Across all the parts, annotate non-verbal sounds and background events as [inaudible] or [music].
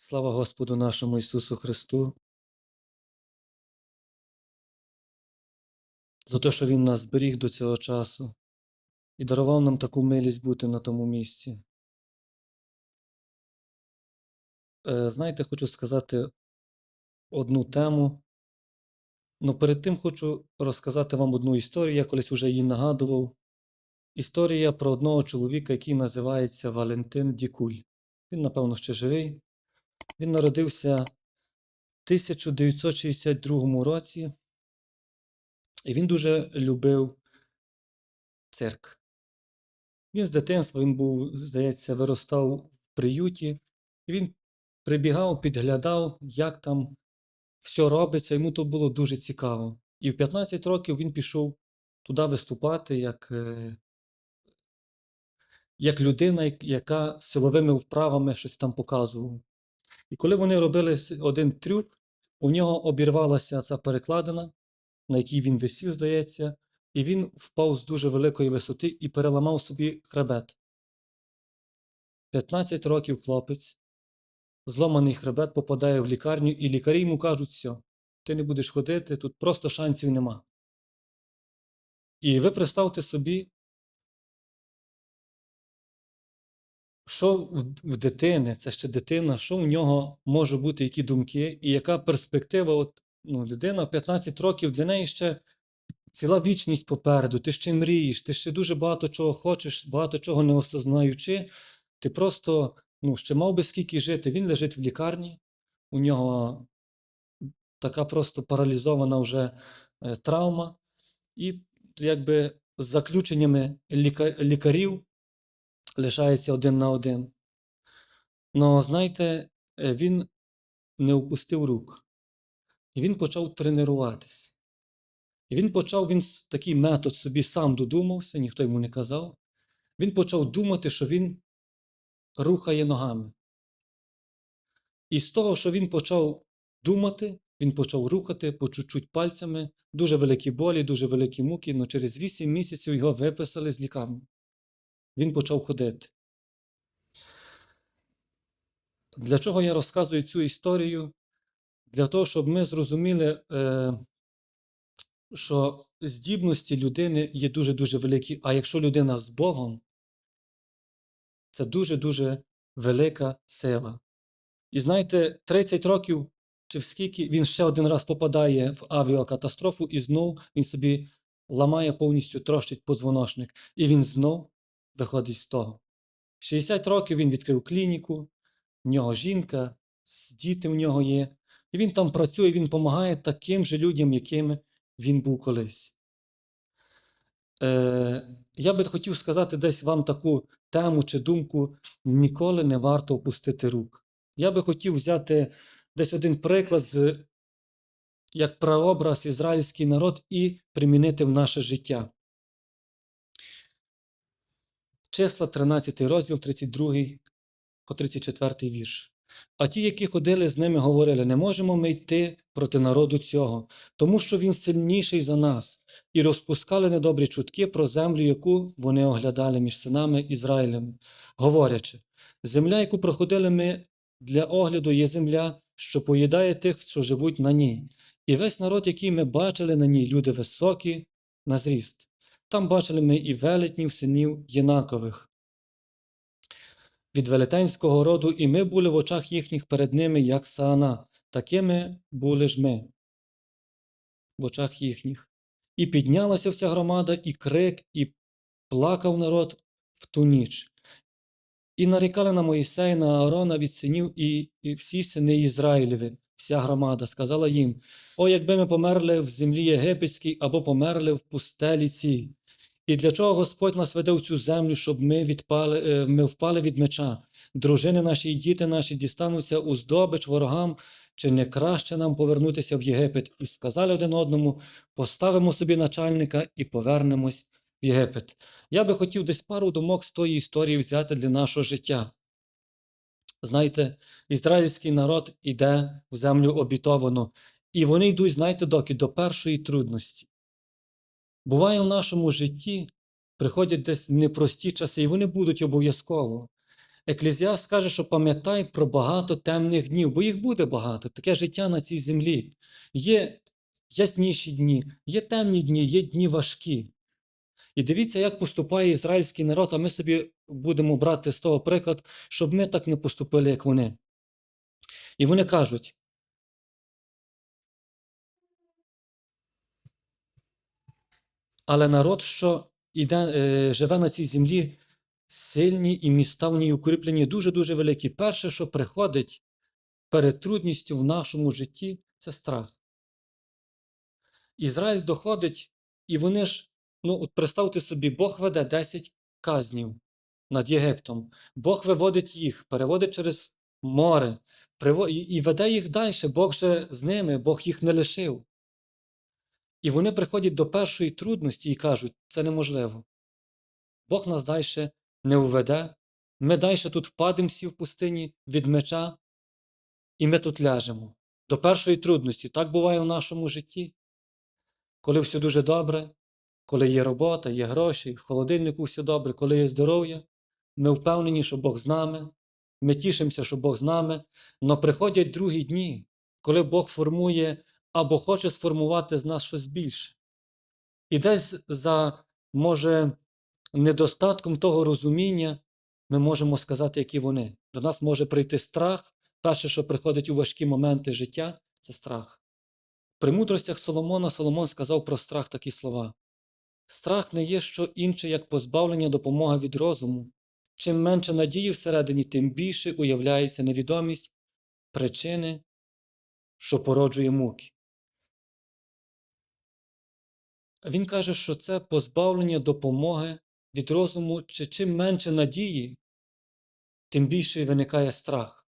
Слава Господу нашому Ісусу Христу. За те, що Він нас зберіг до цього часу і дарував нам таку милість бути на тому місці. Е, Знаєте, хочу сказати одну тему. але перед тим хочу розказати вам одну історію, я колись вже її нагадував. Історія про одного чоловіка, який називається Валентин Дікуль. Він, напевно, ще живий. Він народився в 1962 році, і він дуже любив цирк. Він з дитинства він був, здається, виростав в приюті, і він прибігав, підглядав, як там все робиться. Йому то було дуже цікаво. І в 15 років він пішов туди виступати як, е, як людина, як- яка силовими вправами щось там показувала. І коли вони робили один трюк, у нього обірвалася ця перекладина, на якій він висів, здається, і він впав з дуже великої висоти і переламав собі хребет. 15 років хлопець, зломаний хребет попадає в лікарню, і лікарі йому кажуть, все, ти не будеш ходити, тут просто шансів нема. І ви представте собі, що в, дитини, це ще дитина, що в нього може бути, які думки, і яка перспектива. От, ну, людина в 15 років для неї ще ціла вічність попереду, ти ще мрієш, ти ще дуже багато чого хочеш, багато чого не осознаючи. Ти просто ну, ще мав би скільки жити. Він лежить в лікарні, у нього така просто паралізована вже е, травма, і якби з заключеннями лікарів лишається один на один. Но знаєте, е, він не опустив рук. І він почав тренуватись. І він почав, він такий метод собі сам додумався, ніхто йому не казав. Він почав думати, що він рухає ногами. І з того, що він почав думати, він почав рухати по чуть-чуть пальцями, дуже великі болі, дуже великі муки, але через 8 місяців його виписали з лікарні. Він почав ходити. Для чого я розказую цю історію? Для того, щоб ми зрозуміли, е, що здібності людини є дуже-дуже великі, а якщо людина з Богом, це дуже-дуже велика сила. І знаєте, 30 років чи в скільки він ще один раз попадає в авіакатастрофу, і знов він собі ламає повністю трощить подзвоночник, і він знов виходить з того. 60 років він відкрив клініку, в нього жінка, діти в нього є. І він там працює, він допомагає таким же людям, якими він був колись. Е, я би хотів сказати десь вам таку тему чи думку: ніколи не варто опустити рук. Я би хотів взяти десь один приклад з як прообраз ізраїльський народ і примінити в наше життя. Числа 13 розділ, 32 по 34 вірш. А ті, які ходили з ними, говорили: не можемо ми йти проти народу цього, тому що він сильніший за нас, і розпускали недобрі чутки про землю, яку вони оглядали між синами Ізраїлем, говорячи: земля, яку проходили ми для огляду, є земля, що поїдає тих, що живуть на ній. І весь народ, який ми бачили на ній, люди високі на зріст. Там бачили ми і велетнів синів Єнакових від велетенського роду, і ми були в очах їхніх перед ними, як саана. Такими були ж ми в очах їхніх. І піднялася вся громада, і крик, і плакав народ в ту ніч. І нарікали на Моїсея, на Аарона від синів і, і всі сини Ізраїлеві, вся громада, сказала їм: О, якби ми померли в землі єгипетській або померли в пустелі цій. І для чого Господь нас веде в цю землю, щоб ми, відпали, е, ми впали від меча? Дружини наші і діти наші дістануться у здобич ворогам, чи не краще нам повернутися в Єгипет? І сказали один одному: поставимо собі начальника і повернемось в Єгипет. Я би хотів десь пару думок з тої історії взяти для нашого життя. Знаєте, ізраїльський народ іде в землю обітовану, і вони йдуть, знаєте, доки до першої трудності. Буває в нашому житті, приходять десь непрості часи, і вони будуть обов'язково. Еклезіаст каже, що пам'ятай про багато темних днів, бо їх буде багато. Таке життя на цій землі. Є ясніші дні, є темні дні, є дні важкі. І дивіться, як поступає ізраїльський народ, а ми собі будемо брати з того приклад, щоб ми так не поступили, як вони. І вони кажуть: але народ, що іде, е, живе на цій землі, сильні і міста в ній укріплені, дуже-дуже великі. Перше, що приходить перед трудністю в нашому житті, це страх. Ізраїль доходить, і вони ж, ну, от представте собі, Бог веде 10 казнів над Єгиптом. Бог виводить їх, переводить через море, і веде їх далі. Бог же з ними, Бог їх не лишив. І вони приходять до першої трудності і кажуть, це неможливо. Бог нас далі не уведе, ми далі тут впадемо всі в пустині від меча, і ми тут ляжемо. До першої трудності. Так буває в нашому житті. Коли все дуже добре, коли є робота, є гроші, в холодильнику все добре, коли є здоров'я, ми впевнені, що Бог з нами, ми тішимося, що Бог з нами, але приходять другі дні, коли Бог формує або хоче сформувати з нас щось більше. І десь за, може, недостатком того розуміння ми можемо сказати, які вони. До нас може прийти страх. Перше, що приходить у важкі моменти життя, це страх. При мудростях Соломона Соломон сказав про страх такі слова: Страх не є що інше, як позбавлення допомоги від розуму. Чим менше надії всередині, тим більше уявляється невідомість причини, що породжує муки. Він каже, що це позбавлення допомоги від розуму, чи чим менше надії, тим більше виникає страх.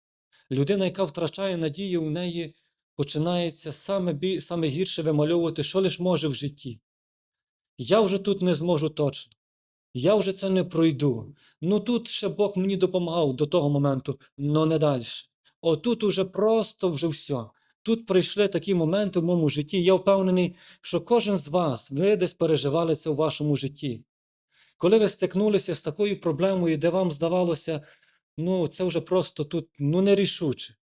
Людина, яка втрачає надію, у неї починається саме, бі- саме гірше вимальовувати, що лиш може в житті. Я вже тут не зможу точно. Я вже це не пройду. Ну тут ще Бог мені допомагав до того моменту, але не далі. Отут уже просто вже все. Тут прийшли такі моменти в моєму житті. Я впевнений, що кожен з вас, ви десь переживали це у вашому житті. Коли ви стикнулися з такою проблемою, де вам здавалося, ну це вже просто тут ну, нерішуче.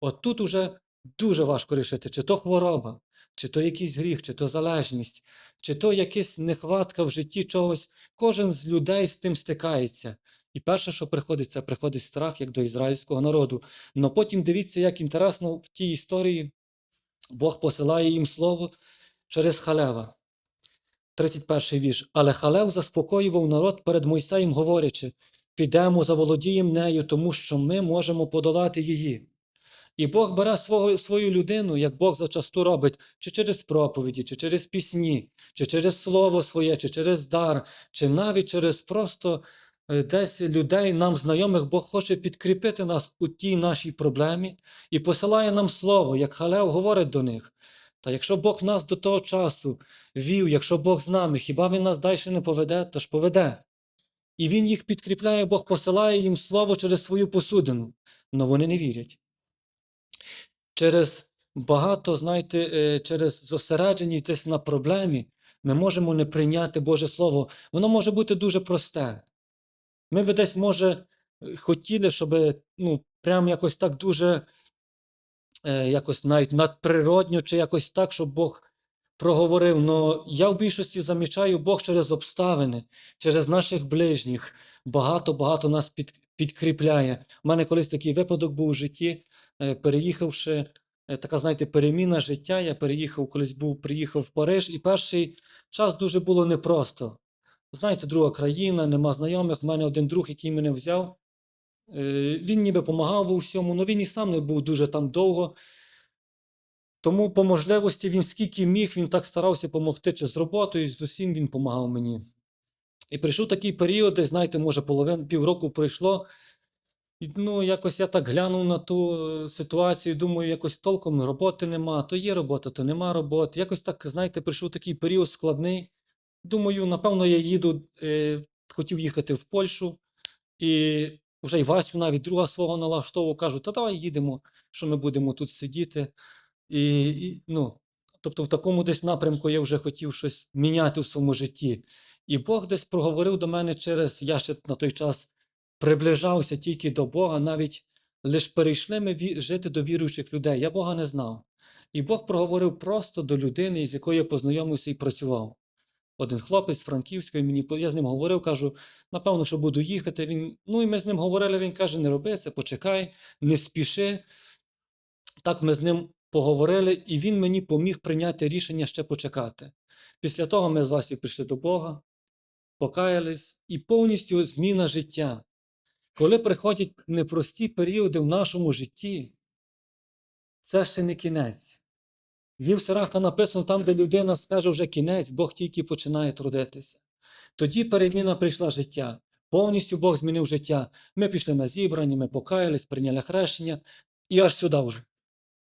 От тут уже дуже важко рішити, чи то хвороба, чи то якийсь гріх, чи то залежність, чи то якась нехватка в житті чогось. Кожен з людей з тим стикається. І перше, що приходить, це приходить страх, як до ізраїльського народу. Но потім дивіться, як інтересно в тій історії Бог посилає їм слово через Халева. 31 вірш. Але Халев заспокоював народ перед Мойсеєм, говорячи: підемо, заволодіємо нею, тому що ми можемо подолати її. І Бог бере свого, свою людину, як Бог зачасту робить, чи через проповіді, чи через пісні, чи через слово своє, чи через дар, чи навіть через просто десь людей, нам знайомих, Бог хоче підкріпити нас у тій нашій проблемі і посилає нам слово, як Халев говорить до них. Та якщо Бог нас до того часу вів, якщо Бог з нами, хіба Він нас далі не поведе, то ж поведе. І Він їх підкріпляє, Бог посилає їм слово через свою посудину, але вони не вірять через багато, знаєте, е, через зосередженість на проблемі, ми можемо не прийняти Боже Слово. Воно може бути дуже просте. Ми би десь, може, хотіли, щоб ну, прям якось так дуже, е, якось навіть надприродньо, чи якось так, щоб Бог проговорив. Но я в більшості замічаю Бог через обставини, через наших ближніх. Багато-багато нас під, підкріпляє. У мене колись такий випадок був у житті, е, переїхавши, е, така, знаєте, переміна життя. Я переїхав, колись був, приїхав в Париж, і перший час дуже було непросто. Знаєте, друга країна, нема знайомих. У мене один друг, який мене взяв. е, Він ніби допомагав у всьому, але він і сам не був дуже там довго. Тому по можливості він скільки міг, він так старався допомогти, чи з роботою, і з усім він допомагав мені. І прийшов такий період, де, знаєте, може, половин, півроку пройшло. І, ну, якось я так глянув на ту е, ситуацію, думаю, якось толком роботи нема, то є робота, то нема роботи. Якось так, знаєте, прийшов такий період складний. Думаю, напевно, я їду, е, хотів їхати в Польщу, і вже й Васю навіть друга свого налаштовував, кажу, та давай їдемо, що ми будемо тут сидіти. І, і, ну, тобто в такому десь напрямку я вже хотів щось міняти в своєму житті. І Бог десь проговорив до мене через, я ще на той час приближався тільки до Бога, навіть лише перейшли ми жити до віруючих людей. Я Бога не знав. І Бог проговорив просто до людини, з якою я познайомився і працював. Один хлопець з Франківської, мені я з ним говорив, кажу, напевно, що буду їхати. Він, ну і ми з ним говорили. Він каже: не роби це, почекай, не спіши. Так ми з ним поговорили, і він мені поміг прийняти рішення ще почекати. Після того ми з Васі прийшли до Бога, покаялись, і повністю зміна життя. Коли приходять непрості періоди в нашому житті, це ще не кінець. Вів Сираха написано там, де людина скаже вже кінець, Бог тільки починає трудитися. Тоді переміна прийшла життя. Повністю Бог змінив життя. Ми пішли на зібрання, ми покаялись, прийняли хрещення і аж сюди вже,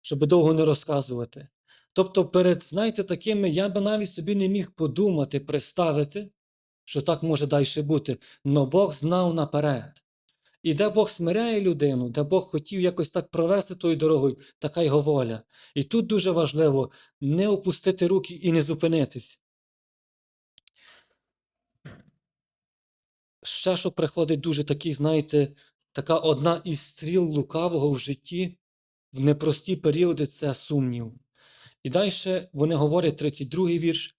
щоб довго не розказувати. Тобто, перед, знаєте, такими я би навіть собі не міг подумати, представити, що так може далі бути. Но Бог знав наперед. І де Бог смиряє людину, де Бог хотів якось так провести тою дорогою, така його воля. І тут дуже важливо не опустити руки і не зупинитись. Ще що приходить дуже такий, знаєте, така одна із стріл лукавого в житті в непрості періоди це сумнів. І далі вони говорять 32-й вірш.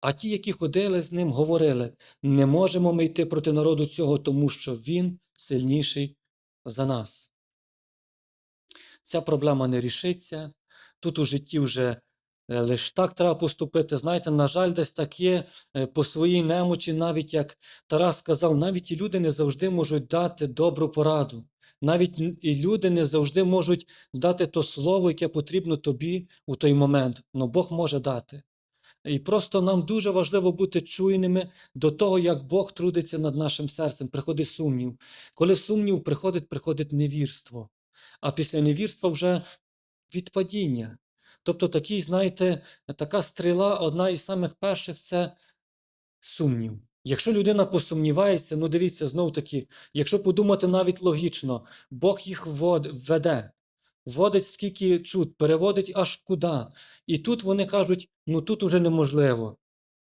А ті, які ходили з ним, говорили: не можемо ми йти проти народу цього, тому що він сильніший за нас. Ця проблема не рішиться. Тут у житті вже е, лише так треба поступити. Знаєте, на жаль, десь так є е, по своїй немочі, навіть як Тарас сказав, навіть і люди не завжди можуть дати добру пораду. Навіть і люди не завжди можуть дати то слово, яке потрібно тобі у той момент. але Бог може дати. І просто нам дуже важливо бути чуйними до того, як Бог трудиться над нашим серцем. Приходить сумнів. Коли сумнів приходить, приходить невірство. А після невірства вже відпадіння. Тобто такий, знаєте, така стріла, одна із самих перших це сумнів. Якщо людина посумнівається, ну дивіться, знов таки, якщо подумати навіть логічно, Бог їх вод- веде, вводить скільки чуд, переводить аж куди. І тут вони кажуть: ну тут уже неможливо.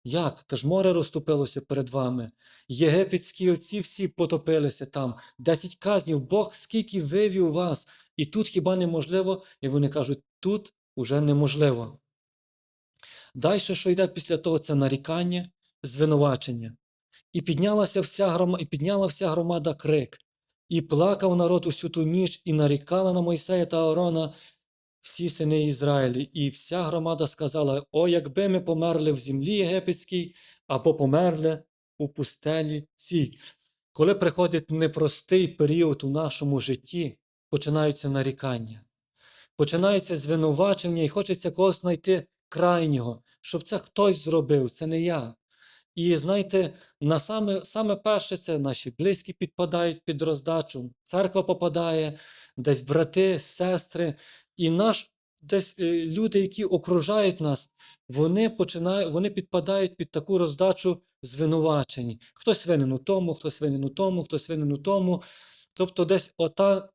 Як? Та ж море розступилося перед вами. Єгипетські отці всі потопилися там. Десять казнів, Бог скільки вивів вас, і тут хіба неможливо? І вони кажуть, тут уже неможливо. Далі, що йде після того, це нарікання, звинувачення. І піднялася вся грома, і підняла вся громада крик, і плакав народ усю ту ніч, і нарікала на Мойсея та Аарона всі сини Ізраїлі. І вся громада сказала: О, якби ми померли в землі єгипетській, або померли у пустелі цій. Коли приходить непростий період у нашому житті, починаються нарікання, починаються звинувачення, і хочеться когось знайти крайнього, щоб це хтось зробив, це не я. І знаєте, на саме, саме перше це наші близькі підпадають під роздачу, церква попадає, десь брати, сестри, і наш десь е, люди, які окружають нас, вони починають, вони підпадають під таку роздачу звинувачень. Хтось винен у тому, хтось винен у тому, хтось винен у тому. Тобто, десь ота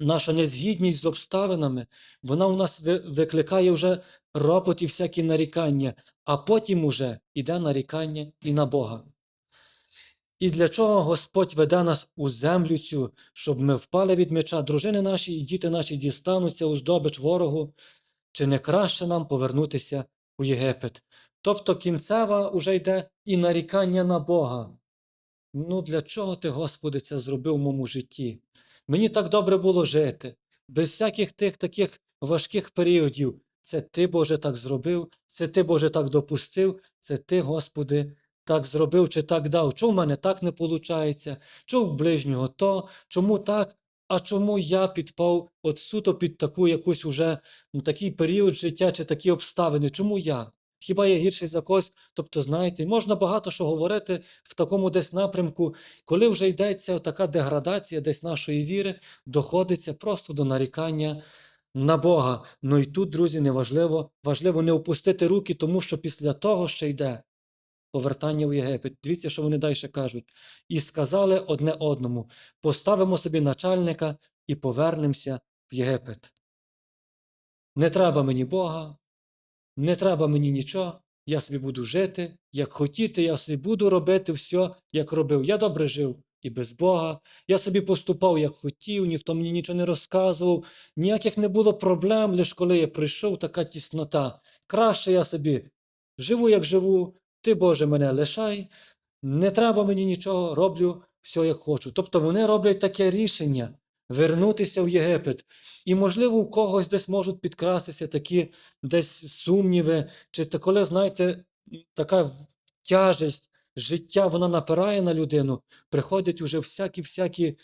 наша незгідність з обставинами, вона у нас викликає вже ропот і всякі нарікання, а потім уже іде нарікання і на Бога. І для чого Господь веде нас у землю цю, щоб ми впали від меча, дружини наші і діти наші дістануться у здобич ворогу, чи не краще нам повернутися у Єгипет? Тобто кінцева уже йде і нарікання на Бога. Ну, для чого ти, Господи, це зробив в моєму житті? Мені так добре було жити, без всяких тих таких важких періодів. Це Ти, Боже, так зробив, це Ти, Боже, так допустив, це Ти, Господи, так зробив чи так дав. Чому в мене так не виходить? Чому в ближнього то? Чому так? А чому я підпав от суто під таку якусь уже такий період життя чи такі обставини? Чому я? Хіба я гірший за когось? Тобто, знаєте, можна багато що говорити в такому десь напрямку, коли вже йдеться така деградація десь нашої віри, доходиться просто до нарікання на Бога. Ну і тут, друзі, неважливо, важливо не опустити руки, тому що після того ще йде повертання в Єгипет. Дивіться, що вони далі кажуть. І сказали одне одному: поставимо собі начальника і повернемося в Єгипет. Не треба мені Бога, не треба мені нічого. Я собі буду жити, як хотіти, я собі буду робити все, як робив. Я добре жив, і без Бога. Я собі поступав, як хотів, ніхто мені нічого не розказував, ніяких не було проблем, лише коли я прийшов, така тіснота. Краще я собі живу, як живу, ти, Боже, мене лишай, не треба мені нічого, роблю все, як хочу. Тобто вони роблять таке рішення вернутися в Єгипет. І, можливо, у когось десь можуть підкрастися такі десь сумніви, чи коли, знаєте, така тяжесть життя, вона напирає на людину, приходять уже всякі-всякі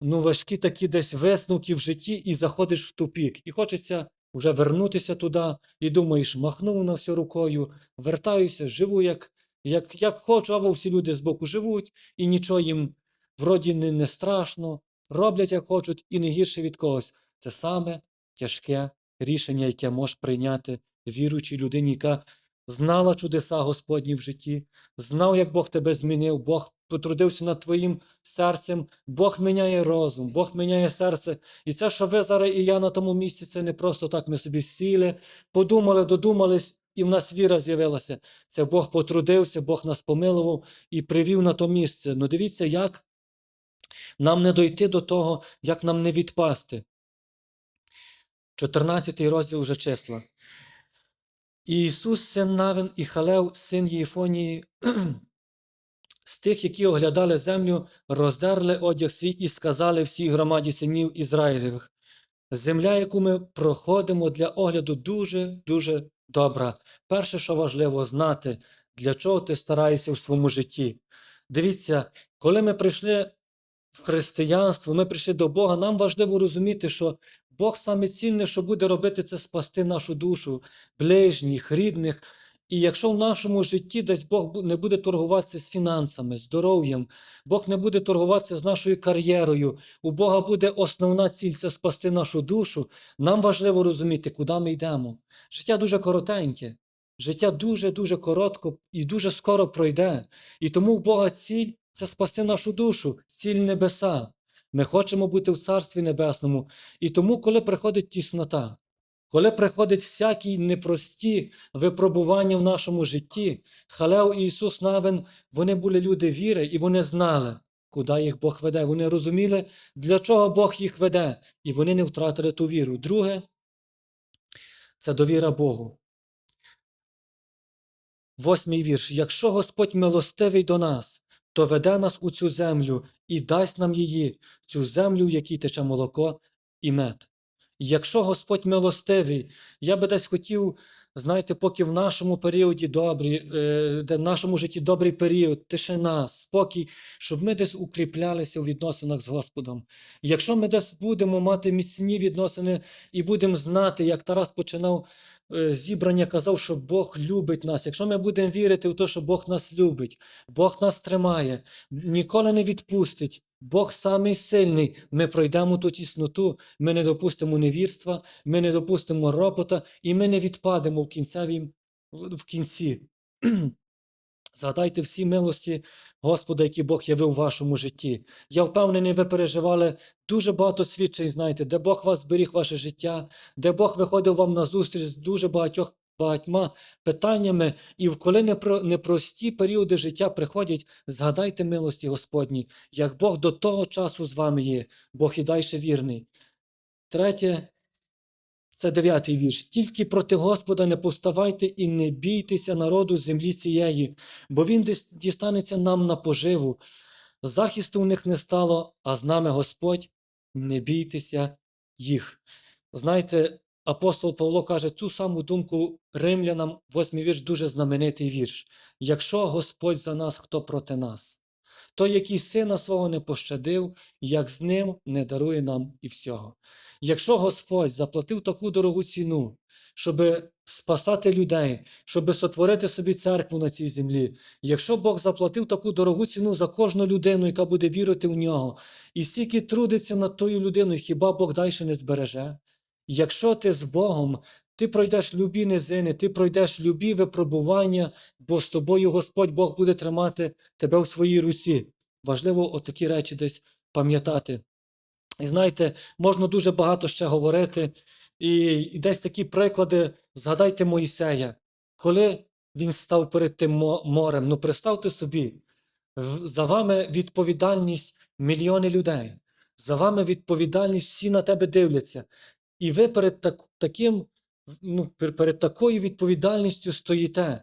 ну, важкі такі десь висновки в житті, і заходиш в тупік. І хочеться вже вернутися туди, і думаєш, махнув на все рукою, вертаюся, живу як, як, як хочу, або всі люди збоку живуть, і нічого їм вроді не, не страшно, роблять як хочуть, і не гірше від когось. Це саме тяжке рішення, яке може прийняти віруючій людині, яка знала чудеса Господні в житті, знав, як Бог тебе змінив, Бог потрудився над твоїм серцем, Бог міняє розум, Бог міняє серце. І це, що ви зараз і я на тому місці, це не просто так ми собі сіли, подумали, додумались, і в нас віра з'явилася. Це Бог потрудився, Бог нас помилував і привів на то місце. Ну дивіться, як нам не дойти до того, як нам не відпасти. 14 розділ вже числа. І Ісус, син Навин, і Халев, син Єфонії, [clears throat] з тих, які оглядали землю, роздерли одяг свій і сказали всій громаді синів Ізраїлевих. Земля, яку ми проходимо для огляду, дуже-дуже добра. Перше, що важливо знати, для чого ти стараєшся в своєму житті. Дивіться, коли ми прийшли в християнство, ми прийшли до Бога, нам важливо розуміти, що Бог саме цінне, що буде робити, це спасти нашу душу, ближніх, рідних. І якщо в нашому житті десь Бог не буде торгуватися з фінансами, здоров'ям, Бог не буде торгуватися з нашою кар'єрою, у Бога буде основна ціль це спасти нашу душу, нам важливо розуміти, куди ми йдемо. Життя дуже коротеньке, життя дуже-дуже коротко і дуже скоро пройде. І тому у Бога ціль це спасти нашу душу, ціль небеса. Ми хочемо бути в Царстві Небесному. І тому, коли приходить тіснота, коли приходять всякі непрості випробування в нашому житті, Халев і Ісус Навин, вони були люди віри, і вони знали, куди їх Бог веде. Вони розуміли, для чого Бог їх веде, і вони не втратили ту віру. Друге, це довіра Богу. Восьмий вірш. Якщо Господь милостивий до нас, то веде нас у цю землю і дасть нам її, цю землю, в якій тече молоко і мед. Якщо Господь милостивий, я би десь хотів, знаєте, поки в нашому періоді добрі, е, в нашому житті добрий період, тишина, спокій, щоб ми десь укріплялися у відносинах з Господом. Якщо ми десь будемо мати міцні відносини і будемо знати, як Тарас починав зібрання, казав, що Бог любить нас. Якщо ми будемо вірити в те, що Бог нас любить, Бог нас тримає, ніколи не відпустить. Бог самий сильний. Ми пройдемо ту тісноту, ми не допустимо невірства, ми не допустимо ропота, і ми не відпадемо в кінцевім в в кінці. [clears throat] Згадайте всі милості Господа, які Бог явив в вашому житті. Я впевнений, ви переживали дуже багато свідчень, знаєте, де Бог вас зберіг ваше життя, де Бог виходив вам на зустріч з дуже багатьох багатьма питаннями, і коли непро- непрості періоди життя приходять, згадайте милості Господні, як Бог до того часу з вами є, Бог і далі вірний. Третє, це дев'ятий вірш. Тільки проти Господа не повставайте і не бійтеся народу землі цієї, бо він дістанеться нам на поживу. Захисту в них не стало, а з нами Господь, не бійтеся їх. Знаєте, апостол Павло каже цю саму думку римлянам, восьмий вірш, дуже знаменитий вірш. Якщо Господь за нас, хто проти нас? Той, який сина свого не пощадив, як з ним не дарує нам і всього. Якщо Господь заплатив таку дорогу ціну, щоб спасати людей, щоб сотворити собі церкву на цій землі, якщо Бог заплатив таку дорогу ціну за кожну людину, яка буде вірити в нього, і стільки трудиться над тою людиною, хіба Бог далі не збереже? Якщо ти з Богом, ти пройдеш любі низини, ти пройдеш любі випробування, бо з тобою Господь Бог буде тримати тебе в своїй руці. Важливо отакі речі десь пам'ятати. І знаєте, можна дуже багато ще говорити, і, і десь такі приклади, згадайте Моїсея, коли він став перед тим морем, ну представте собі, За вами відповідальність мільйони людей. За вами відповідальність всі на тебе дивляться. І ви перед так, таким, ну, перед такою відповідальністю стоїте.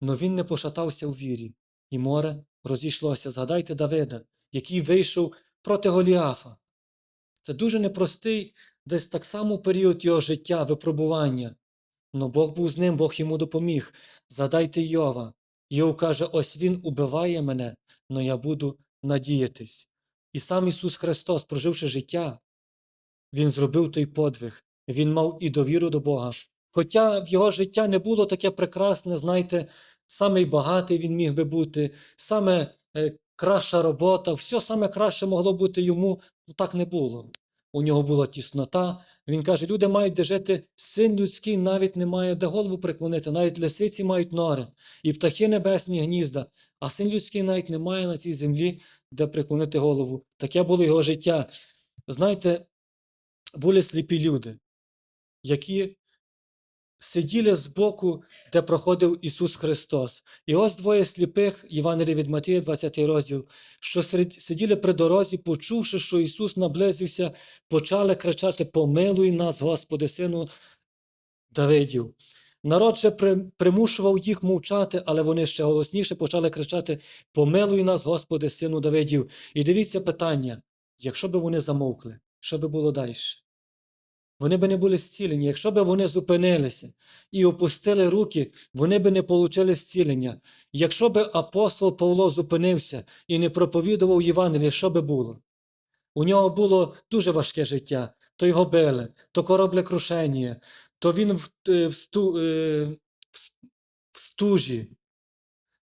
Но він не пошатався у вірі, і море розійшлося. Згадайте Давида, який вийшов проти Голіафа. Це дуже непростий, десь так само період його життя, випробування. Но Бог був з ним, Бог йому допоміг. Згадайте Йова. Йов каже: ось він убиває мене, но я буду надіятись. І сам Ісус Христос, проживши життя, Він зробив той подвиг, Він мав і довіру до Бога. Хоча в його життя не було таке прекрасне, знаєте, самий багатий він міг би бути, саме е, краща робота, все саме краще могло бути йому, ну так не було. У нього була тіснота. Він каже: люди мають де жити, син людський навіть не має де голову приклонити, навіть лисиці мають нори, і птахи небесні гнізда, а син людський навіть не має на цій землі, де приклонити голову. Таке було його життя. Знаєте, були сліпі люди, які сиділи збоку, де проходив Ісус Христос. І ось двоє сліпих, Євангелія від Матія, 20 розділ, що сиділи при дорозі, почувши, що Ісус наблизився, почали кричати: Помилуй нас, Господи, Сину Давидів. Народ ще примушував їх мовчати, але вони ще голосніше почали кричати: Помилуй нас, Господи, Сину Давидів. І дивіться питання: якщо б вони замовкли, що би було далі? Вони би не були зцілені. Якщо б вони зупинилися і опустили руки, вони би не отримали зцілення. Якщо б апостол Павло зупинився і не проповідував Євангеліє, що би було? У нього було дуже важке життя. То його били, то кораблекрушення, то він в, е, в, е, в в стужі,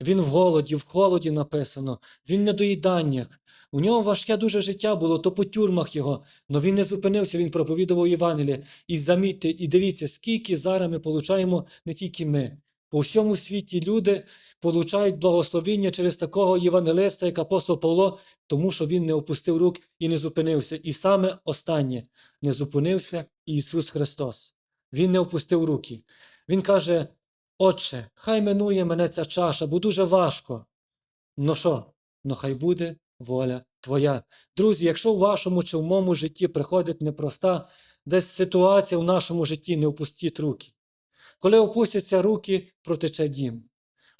він в голоді, в холоді написано, він в недоїданнях. У нього важке дуже життя було, то по тюрмах його. Но він не зупинився, він проповідував Євангеліє. І замітьте, і дивіться, скільки зараз ми получаємо не тільки ми. По всьому світі люди получають благословіння через такого євангелиста, як апостол Павло, тому що він не опустив рук і не зупинився. І саме останнє не зупинився Ісус Христос. Він не опустив руки. Він каже: Отче, хай минує мене ця чаша, бо дуже важко. Ну що? Ну хай буде воля Твоя. Друзі, якщо в вашому чи в моєму житті приходить непроста десь ситуація в нашому житті, не опустіть руки. Коли опустяться руки, протече дім.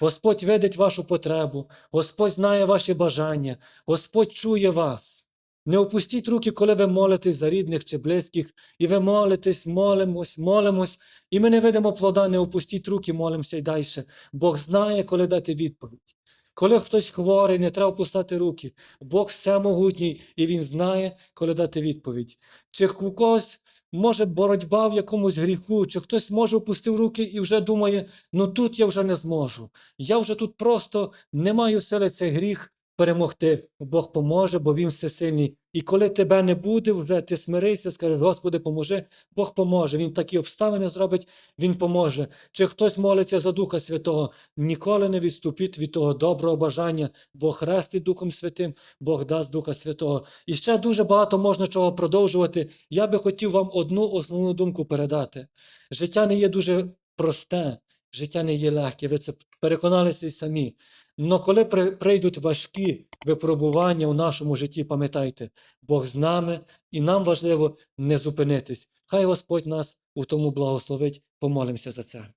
Господь видить вашу потребу, Господь знає ваші бажання, Господь чує вас. Не опустіть руки, коли ви молитесь за рідних чи близьких, і ви молитесь, молимось, молимось, і ми не видимо плода, не опустіть руки, молимося й далі. Бог знає, коли дати відповідь. Коли хтось хворий, не треба опускати руки. Бог всемогутній, і Він знає, коли дати відповідь. Чи у когось може боротьба в якомусь гріху, чи хтось може опустив руки і вже думає, ну тут я вже не зможу. Я вже тут просто не маю сили цей гріх перемогти. Бог поможе, бо Він всесильний. І коли тебе не буде, вже ти смирися, скажеш, Господи, поможи, Бог поможе. Він такі обставини зробить, Він поможе. Чи хтось молиться за Духа Святого, ніколи не відступіть від того доброго бажання. Бог хрестить Духом Святим, Бог дасть Духа Святого. І ще дуже багато можна чого продовжувати. Я би хотів вам одну основну думку передати. Життя не є дуже просте, життя не є легке. Ви це переконалися й самі. Но коли при- прийдуть важкі випробування у нашому житті, пам'ятайте, Бог з нами, і нам важливо не зупинитись. Хай Господь нас у тому благословить. Помолимося за це.